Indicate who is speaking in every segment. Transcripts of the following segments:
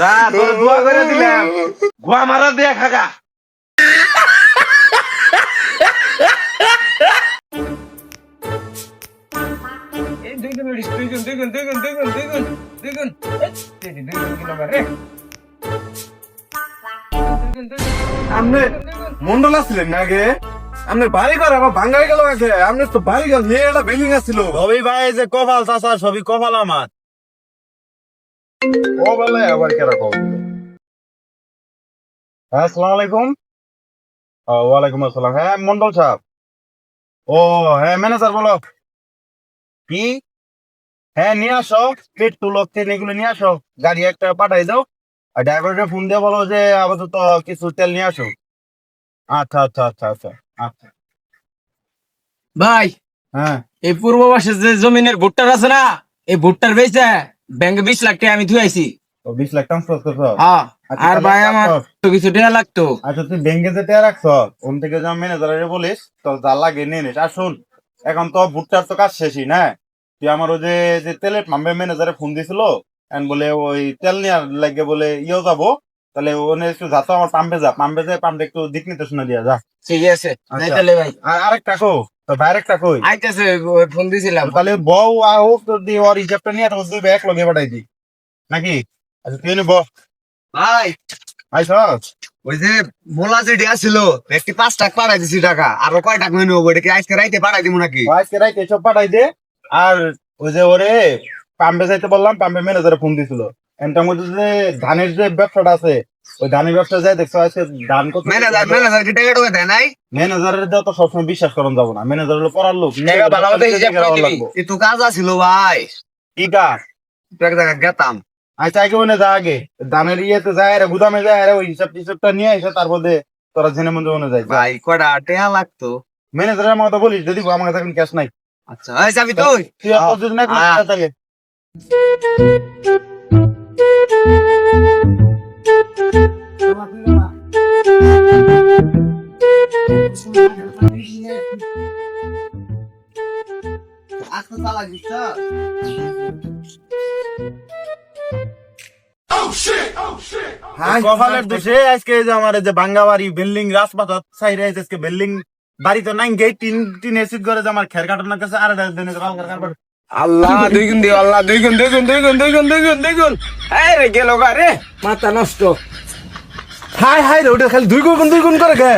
Speaker 1: যা তোর দোয়া করে দিলাম। গোয়া মারা দিয়ে খাগা।
Speaker 2: আপনি মন্ডল আসছিলেন না আগে? আপনার বাড়ি ঘর আবার ভাঙ্গাই গেল আগে। আপনার তো বাড়ি নিয়ে একটা বিল্ডিং আসছিল
Speaker 3: সবই ভাই যে কপাল চাষা সবই কপাল আমার।
Speaker 2: ও বলে আবার কেরা কল আসসালামু আলাইকুম। ওয়ালাইকুম আসসালাম। হ্যাঁ মন্ডল সাহেব। ও হ্যাঁ ম্যানেজার বলো। কি? হ্যাঁ নিয়ে আসো। এগুলো নিয়ে আসো। গাড়ি একটা পাঠাই দাও। আর ড্রাইভারকে ফোন দিয়ে বলো যে আপাতত কিছু তেল নিয়ে আসো। আচ্ছা আচ্ছা আচ্ছা আচ্ছা আচ্ছা।
Speaker 4: ভাই
Speaker 2: হ্যাঁ।
Speaker 4: এই পূর্ব পাশে যে জমিনের ভুট্টার আছে না এই ভুট্টার বেচে ব্যাংকে বিশ লাখ টাকা আমি ধুয়াইছি
Speaker 2: বিশ লাখ ট্রান্সফার করছ?
Speaker 4: হ্যাঁ
Speaker 2: আচ্ছা,
Speaker 4: আর ভাই আমার তো কিছু টাকা লাগতো।
Speaker 2: আচ্ছা তুই ব্যাংকে যে টাকা রাখছ ওন থেকে যা ম্যানেজারে বলিস তো যা লাগে নিয়ে নিস আর শোন এখন তো ভুট্টার তো কাজ শেষই না? তুই আমার ওই যে যে তেলের পাম্পের ম্যানেজারে ফোন দিছিল এখন বলে ওই তেল নেওয়ার লাগে বলে ইয়েও যাব। তাহলে ওনে একটু যা তো আমার পাম্পে যা। পাম্পে যে পাম্পে একটু দিক নিতে শোনা দিয়া যা।
Speaker 4: ঠিক আছে
Speaker 2: আচ্ছা। আর আরেকটা কো তো ডাইরেক্টটা কই?
Speaker 4: আইতাছে ফোন দিছিলাম।
Speaker 2: তাহলে বউ তো ওর হিসাবটা নিয়ে তোর দুই এক লগে পাঠাই দি নাকি? আচ্ছা তুই নে বউ
Speaker 5: ভাই। ওই যে মোলা একটি পাঁচ টাকা পাঠাই দিছি টাকা। আরও কয় টাকা কি আজকে রাইতে পাঠাই দিব নাকি?
Speaker 2: আজকে রাইতে সব পাঠাই দে। আর ওই যে ওরে পাম্পে যাইতে বললাম পাম্পে ম্যানেজারে ফোন দিছিল। এনটার মধ্যে যে ধানের যে ব্যবসাটা আছে ওই ধানের ব্যবসা যাই দেখছ আজকে ধান কত?
Speaker 5: ম্যানেজার ম্যানেজার কি টাকা টোকা দেয় নাই?
Speaker 2: ম্যানেজারের দেওয়া তো সবসময় বিশ্বাস করানো যাব না। ম্যানেজার হলো পড়ার লোক।
Speaker 4: টাকা ভালো মতো হিসাব করে দিবি।
Speaker 5: এ তো কাজ আছিল ভাই।
Speaker 2: ঠিক আছে
Speaker 5: এক জায়গা গেতাম।
Speaker 2: আচ্ছা আগে ওনে যা আগে। ধানের ইয়েতে যায় রে গুদামে যায় রে ওই হিসাব টিসাবটা নিয়ে এসে তারপরে তোরা জেনে মধ্যে ওনে যায়
Speaker 5: ভাই কয়টা? টাকা লাগতো।
Speaker 2: ম্যানেজারের আমার কথা বলিস যদি আমার কাছে এখন ক্যাশ নাই।
Speaker 5: আচ্ছা এই যাবি তুই।
Speaker 2: তুই আর যদি না করিস,
Speaker 5: আজকে
Speaker 3: কপালের দোষে আজকে যে আমার এই যে ভাঙ্গা বাড়ি বিল্ডিং রাজপাথর সাইডে আজকে বিল্ডিং। বাড়ি নাই গেই তিন তিন এসিড করে যে আমার খের কাটানোর কাছে আর দিনে
Speaker 4: আল্লাহ দুই গুণ দিও আল্লাহ দুই গুণ দুই গুণ দুই গুণ দুই গুণ দুই গুণ দুই গুণ। এই রে গেল গা রে। মাথা নষ্ট।
Speaker 2: হাই হাই রে ওটা খালি দুই গুণ দুই গুণ করে গে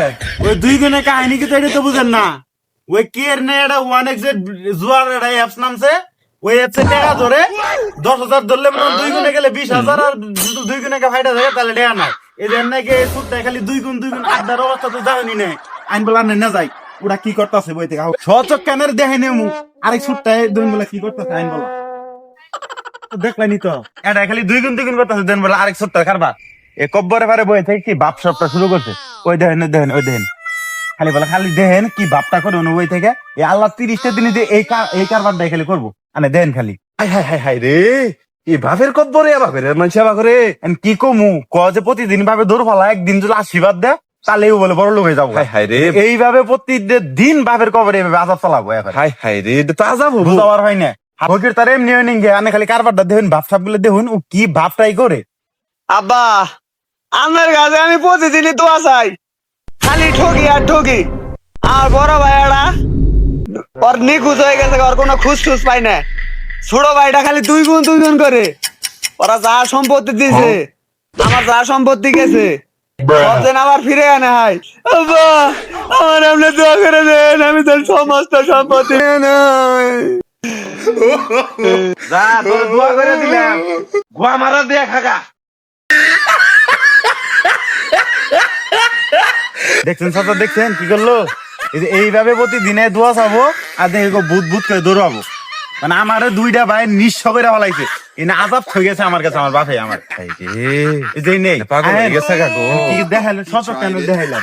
Speaker 3: ওই দুই গুণে কাহিনী কি তো এটা তো বুঝেন না। ওই কের নে এটা ওয়ান এক্স জুয়ার এটা অ্যাপস নামছে। ওই অ্যাপসে টাকা ধরে দশ হাজার ধরলে মনে দুই গুণে গেলে বিশ হাজার আর দুই গুণে ফাইটা থাকে তাহলে টাকা নাই। এই যে নাকি সুদটা খালি দুই গুণ দুই গুণ আড্ডার অবস্থা তো যায়নি নে। আইন বলা না যাই। ওরা কি করতেছে বই থেকে? সচক কানের দেখে নে মু আরেক সুদটাই দুই বলে কি করতেছে আইন বলা। দেখলানি তো। এটা খালি দুই গুণ দুই গুণ করতেছে দেন বলে আরেক কারবার এ কব্বরে পারে বই থেকে কি বাপ সবটা শুরু করছে? ওই দেখেন ওই দেখেন ওই দেখেন। খালি বলে খালি দেখেন কি ভাবটা করে ওই থেকে। এই আল্লাহ তিরিশটা দিনে যে এই এই কারবারটাই খালি করব। আনে দেন খালি।
Speaker 2: হাই হাই হাই হাই রে এই ভাবের কব্বরে করে মানুষ আবার করে।
Speaker 3: কি কমু? ক যে প্রতিদিন ভাবে দৌড় ফেলা একদিন যদি আশীর্বাদ দেয় তাহলেও বলে বড় লোক হয়ে যাব।
Speaker 2: হাই রে।
Speaker 3: এইভাবে প্রতিদিন বাপের কবরে এইভাবে আজাব চালাবো এখন।
Speaker 2: হাই হাই রে এটা তো আজাব হব।
Speaker 3: বুঝতে হয় না ফকির তার এমনি হয়নি গে আনে খালি কারবারটা দেখুন ভাব সাপগুলো দেখুন ও কি ভাবটাই করে।
Speaker 5: আব্বা আমার কাছে আমি প্রতিদিনই তো আসাই খালি ঠকি আর ঠকি আর বড় ভাইয়াটা ওর নিখুঁজ হয়ে গেছে ওর কোনো খুশ খুশ পাই না ছোট ভাইটা খালি দুই গুণ দুই গুণ করে। ওরা যা সম্পত্তি দিছে আমার যা সম্পত্তি গেছে। ফিরে আনে হাই। আমার আপনি দোয়া করে দেন আমি তো সমস্ত সম্পত্তি নিয়ে
Speaker 1: যা তোর দোয়া করে দিলাম। গোয়া মারা দিয়ে খাগা।
Speaker 3: দেখছেন চাচা দেখছেন কি করল? এই যে এইভাবে প্রতিদিনে দোয়া চাবো আর দেখে বুধ বুধ করে দৌড়াবো। মানে আমার দুইটা ভাই নিঃস্ব করে ফলাইছে এনে আজাব হয়ে গেছে আমার কাছে আমার বাপে আমার। যে নেই।
Speaker 2: পাগল হয়ে গেছে কাকু
Speaker 3: সচক কেন দেখাইলাম।